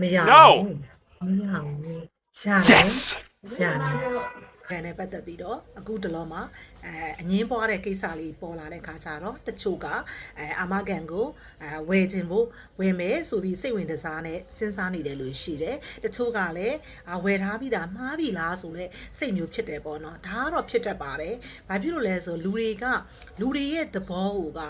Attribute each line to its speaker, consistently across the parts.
Speaker 1: မရ
Speaker 2: No
Speaker 1: ဘူးမရဘူးရှာတယ်
Speaker 2: Yes
Speaker 1: ရှာတယ်တဲ့နဲ့ပတ်သက်ပြီးတော့အခုတလောမှာအဲအငင်းပွားတဲ့ကိစ္စလေးပေါ်လာတဲ့ခါကျတော့တချို့ကအဲအာမကန်ကိုအဲဝယ်ခြင်းဖို့ဝယ်မယ်ဆိုပြီးစိတ်ဝင်တစားနဲ့စဉ်းစားနေတယ်လို့ရှိတယ်တချို့ကလည်းအာဝယ်ထားပြီးသားမှားပြီလားဆိုလဲစိတ်မျိုးဖြစ်တယ်ပေါ့နော်ဒါကတော့ဖြစ်တတ်ပါတယ်ဘာဖြစ်လို့လဲဆိုလူတွေကလူတွေရဲ့သဘောကိုက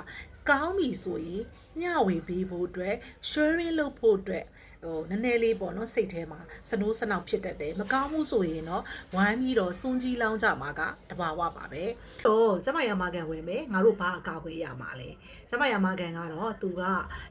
Speaker 1: ကောင်းပြီဆိုရင် မျှဝေပေးဖို့အတွက် sharing လုပ်ဖို့အတွက်ဟိုနည်းနည်းလေးပေါ့နော်စိတ်ထဲမှာစနိုးစနောက်ဖြစ်တတ်တယ်မကောင်းဘူးဆိုရင်တော့ဝိုင်းပြီးတော့စွန့်ကြီးလောင်းကြမှာကတဘာဝပါပဲတော့ကျမရမကန်ဝင်မယ်ငါတို့ဘာအကာအကွယ်ရမှာလဲကျမရမကန်ကတော့သူက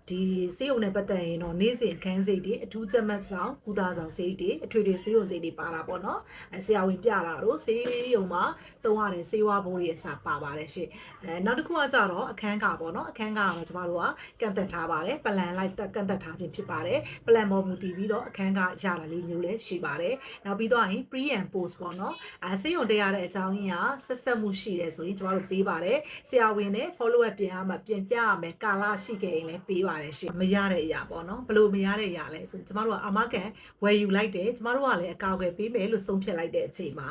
Speaker 1: ဒီစေးုံနဲ့ပတ်သက်ရင်တော့နေ့စဉ်အခန်းစိတ်တွေအထူးချက်မှတ်ဆောင်ကုသဆောင်စိတ်တွေအထွေထွေစေးုံစိတ်တွေပါတာပေါ့နော်အဲဆရာဝန်ပြတာတို့စေးရုံမှာတုံးရတယ်စေးဝါးဘိုးတွေအစားပါပါတယ်ရှင့်အဲနောက်တစ်ခုကကြတော့အခန်းကပေါ့နော်အခန်းကကတော့ကျမတို့ကကန့်သက်ထားပါတယ်ပလန်လိုက်ကန့်သက်ထားခြင်းဖြစ်ပါတယ်ပလန်ပေါ်မူတည်ပြီးတော့အခန်းကရတာလေးမျိုးလည်းရှိပါတယ်နောက်ပြီးတော့ရင် pre and post ပေါ့နော်အဲစေးရုံတက်ရတဲ့အကြောင်းရင်းကဆက်ဆက်မှုရှိတယ်ဆိုရင်ကျမတို့ပေးပါတယ်ဆရာဝန်နဲ့ follow up ပြန်ရမှာပြန်ပြရမယ်ကာလရှိခဲ့ရင်လည်းပေးပါတယ်ရှင်မရတဲ့အရာပေါ့နော်ဘလို့မရတဲ့အရာလဲဆိုရင်ကျမတို့ကအာမကန်ဝယ်ယူလိုက်တယ်ကျမတို့ကလည်းအကာအကွယ်ပေးမယ်လို့ဆုံးဖြတ်လိုက်တဲ့အချိန်မှာ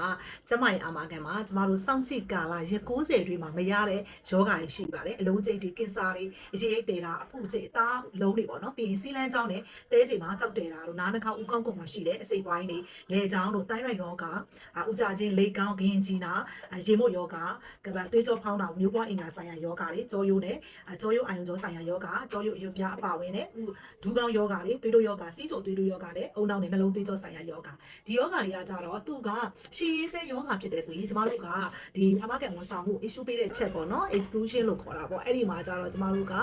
Speaker 1: ကျမရဲ့အာမကန်မှာကျမတို့စောင့်ကြည့်ကာလရက်60အတွင်းမှာမရတဲ့ယောဂါတွေရှိပါတယ်အလုံးကျိတ်တွေကင်ဆာတွေအရေးအိတ်သေးတာအဖုကျိတ်အသားလုံးတွေပေါ့နော်ပြီးရင်စီလန်းကြောင်းနဲ့တဲကျိတ်မှာကြောက်တယ်တာတို့နားနှာခေါင်းဥကောင်းကုန်မှာရှိတဲ့အစိပ်ပိုင်းတွေလေချောင်းတို့တိုင်းရိုက်ယောဂါအာဥကြချင်းလေကောင်းဂရင်ကြီးနာအာရေမုတ်ယောဂါကပတ်သွေးကြောဖောင်းတာမျိုးပွားအင်္ဂါဆိုင်ရာယောဂါတွေကြောယိုးနဲ့အာကြောယိုးအာယုံကြောဆိုင်ရာယောဂါကြောယိုးအယုပြအပါဝင်နဲ့ဥဒူးကောင်းယောဂါတွေသွေးတို့ယောဂါစီးချိုသွေးတို့ယောဂါနဲ့အုံနောက်နဲ့နှလုံးသွေးကြောဆိုင်ရာယောဂါဒီယောဂါတွေကကြတော့သူကရှည်ရေးဆဲယောဂါဖြစ်တယ်ဆိုရင်ကျမတို့ကဒီအမကန်ဝန်ဆောင်မှု issue ပေးတဲ့ချက်ပေါ့နော် exclusion လို့ခေါ်တာပေါ့အဲ့ဒီမှာကြတော့ကျမတို့က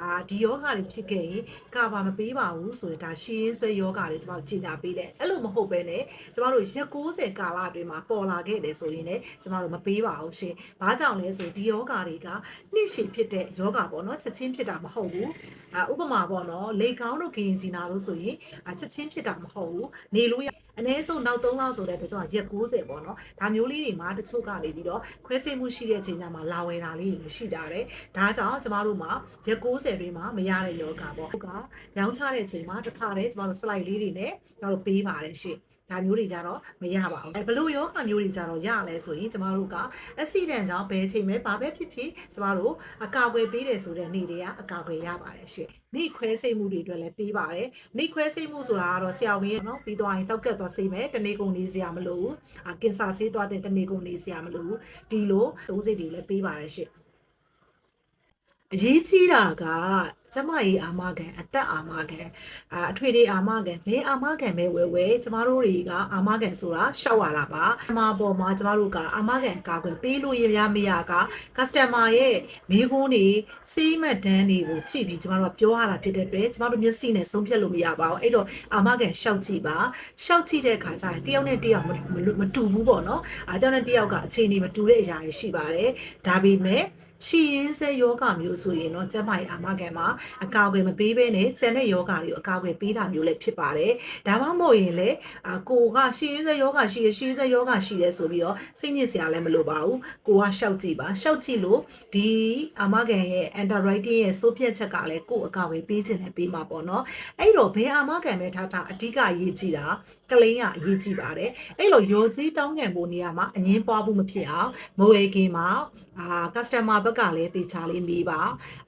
Speaker 1: အာဒီယောဂါတွေဖြစ်ခဲ့ရင်ကာဘာမပေးပါဘူးဆိုရင်ဒါရှည်ရေးဆွဲယောဂါတွေကျမတို့ကြီးညာပေးတယ်အဲ့လိုမဟုတ်ပဲねကျမတို့ရက်60ကာလအတွင်းမှာပေါ်လာခဲ့တယ်ဆိုရင်လည်းကျမတို့မပေးပါဘူးရှင်ဘာကြောင့်လဲဆိုဒီယောဂါတွေကနှိရှည်ဖြစ်တဲ့ယောဂါပေါ့နော်ချက်ချင်းဖြစ်တာမဟုတ်ဘူးအာဥပမာပေါ့နော်လေကောင်းတို့ဂရင်ဂျီနာလို့ဆိုရင်အာချက်ချင်းဖြစ်တာမဟုတ်ဘူးနေလို့ရ အနည်းဆုံးနောက်3လောက်ဆိုတဲ့တချို့ကရက်60ပေါ့နော်ဒါမျိုးလေးတွေမှာတချို့ကနေပြီးတော့ခွဲစိတ်မှုရှိတဲ့ချိန်ကျမှလာဝယ်တာလေးတွေရှိကြတယ်ဒါကြောင့်ကျမတို့မှာရက်60တွင်းမှာမရတဲ့ယောဂါပေါ့ဟုတ်ကရောင်းချတဲ့ချိန်မှာတစ်ခါတည်းကျမတို့ slide လေးတွေနဲ့ကျမတို့ပေးပါတယ်ရှင့် ဒါမျိုးတွေကြတော့မရပါဘူးအဲဘလို့ယောဂမျိုးတွေကြတော့ရလဲဆိုရင်ကျမတို့ကအက်ဆီဒန့်ကြောင့်ဘယ်ချိန်ပဲဘာပဲဖြစ်ဖြစ်ကျမတို့အကာအကွယ်ပေးတယ်ဆိုတဲ့နေ့တွေကအကာအကွယ်ရပါတယ်ရှင့်နှိခွဲစိတ်မှုတွေအတွက်လည်းပေးပါတယ်နှိခွဲစိတ်မှုဆိုတာကတော့ဆရာဝန်ရဲ့နော်ပြီးသွားရင်ကြောက်ကက်သွားစိတ်မယ်တနေ့ကုန်နေစရာမလိုဘူးအကင်ဆာဆေးသွားတဲ့တနေ့ကုန်နေစရာမလိုဘူးဒီလိုသုံးစိတ်တွေလည်းပေးပါတယ်ရှင့်အရေးကြီးတာက ကျမကြီးအာမခံအသက်အာမခံအာအထွေတွေအာမခံဘယ်အာမခံပဲဝဲဝဲကျမတို့တွေကအာမခံဆိုတာရှောက်ရတာပါအမပေါ်မှာကျမတို့ကအာမခံကာကွယ်ပေးလို့ရရမရက customer ရဲ့မိကုန်းတွေစေးမတ်တန်းတွေကိုကြည့်ပြီးကျမတို့ကပြောရတာဖြစ်တဲ့အတွက်ကျမတို့မျက်စိနဲ့ဆုံးဖြတ်လို့မရပါဘူးအဲ့တော့အာမခံရှောက်ကြည့်ပါရှောက်ကြည့်တဲ့အခါကျရင်တယောက်နဲ့တယောက်မမတူဘူးပေါ့နော်အားကြောင့်လည်းတယောက်ကအခြေအနေမတူတဲ့အရာတွေရှိပါတယ်ဒါပေမဲ့ရှီရင်ဆဲယောဂမျိုးဆိုရင်တော့ကျမရဲ့အာမခံမှာအကာအကွယ်မပေးဘဲနဲ့ကျန်တဲ့ယောဂတွေကိုအကာအကွယ်ပေးတာမျိုးလည်းဖြစ်ပါတယ်။ဒါမှမဟုတ်ရင်လည်းအာကိုကရှီရင်ဆဲယောဂရှိရရှီရင်ဆဲယောဂရှိတယ်ဆိုပြီးတော့စိတ်ညစ်စရာလည်းမလိုပါဘူး။ကိုကရှောက်ကြည့်ပါ။ရှောက်ကြည့်လို့ဒီအာမခံရဲ့ underwriting ရဲ့စိုးဖြတ်ချက်ကလည်းကိုအကာအကွယ်ပေးခြင်းနဲ့ပေးမှာပေါ့နော်။အဲ့တော့ဘယ်အာမခံပဲထားထားအဓိကအရေးကြီးတာကလိန်းကအရေးကြီးပါတယ်။အဲ့လိုရောကြီးတောင်းငံဖို့နေရာမှာအငင်းပွားမှုမဖြစ်အောင်မဝယ်ခင်မှာအာ customer ဘက်ကလည်းတေချာလေးမေးပါ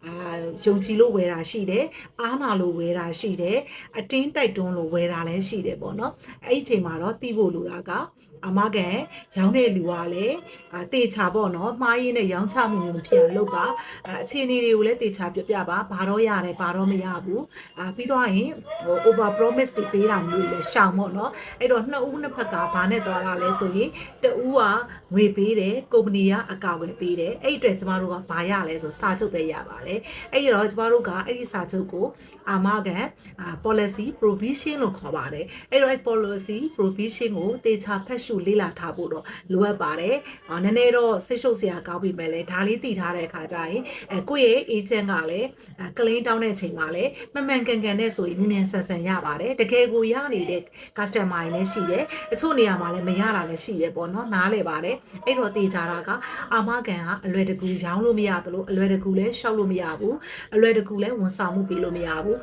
Speaker 1: အာယုံကြည်လို့ဝယ်တာရှိတယ်အားနာလို့ဝယ်တာရှိတယ်အတင်းတိုက်တွန်းလို့ဝယ်တာလည်းရှိတယ်ပေါ့နော်အဲ့ဒီအချိန်မှာတော့သိဖို့လိုတာကအမကန်ရောင်းတဲ့လူကလည်းအာတေချာပေါ့နော်မှားရင်းနဲ့ရောင်းချမှုမျိုးမဖြစ်အောင်လုပ်ပါအာအခြေအနေတွေကိုလည်းတေချာပြပြပါဘာတော့ရတယ်ဘာတော့မရဘူးအာပြီးတော့ရင်ဟို over promise တွေပေးတာမျိုးတွေလည်းရှောင်ပေါ့နော်အဲ့တော့နှစ်ဦးနှစ်ဖက်ကဘာနဲ့သွားတာလဲဆိုရင်တဦးကငွေပေးတယ်ကုမ္ပဏီကအကောက်ွယ်ပေးတယ်အဲ့ဒီအတွက်ကျမတို့ကဘာရလဲဆိုစာချုပ်ပဲရပါတယ်အဲ့ဒီတော့ကျမတို့ကအဲ့ဒီစာချုပ်ကိုအာမခံအာ policy provision လို့ခေါ်ပါတယ်အဲ့တော့အဲ့ policy provision ကိုတေချာဖတ်ရှုလေ့လာထားဖို့တော့လိုအပ်ပါတယ်အာနည်းနည်းတော့စိတ်ရှုပ်စရာကောင်းပြီမဲ့လေဒါလေးတည်ထားတဲ့အခါကျရင်အဲကိုယ့်ရဲ့ agent ကလည်းကလင်းတောင်းတဲ့ချိန်မှာလည်းမမှန်ကန်ကန်နဲ့ဆိုရင်မြင်မြန်ဆန်ဆန်ရပါတယ်တကယ်ကိုရနေတဲ့ customer တွေလည်းရှိတယ်တချို့နေရာမှာလည်းမရတာလည်းရှိတယ်ပေါ့နော်နားလေပါတယ်အဲ့တော့တေချာတာကအာမခံကအလွယ်တကူရောင်းလို့မရသလိုအလွယ်တကူလည်းရှောက်လို့မရဘူးအလွယ်တကူလည်းဝန်ဆောင်မှုပေးလို့မရဘူး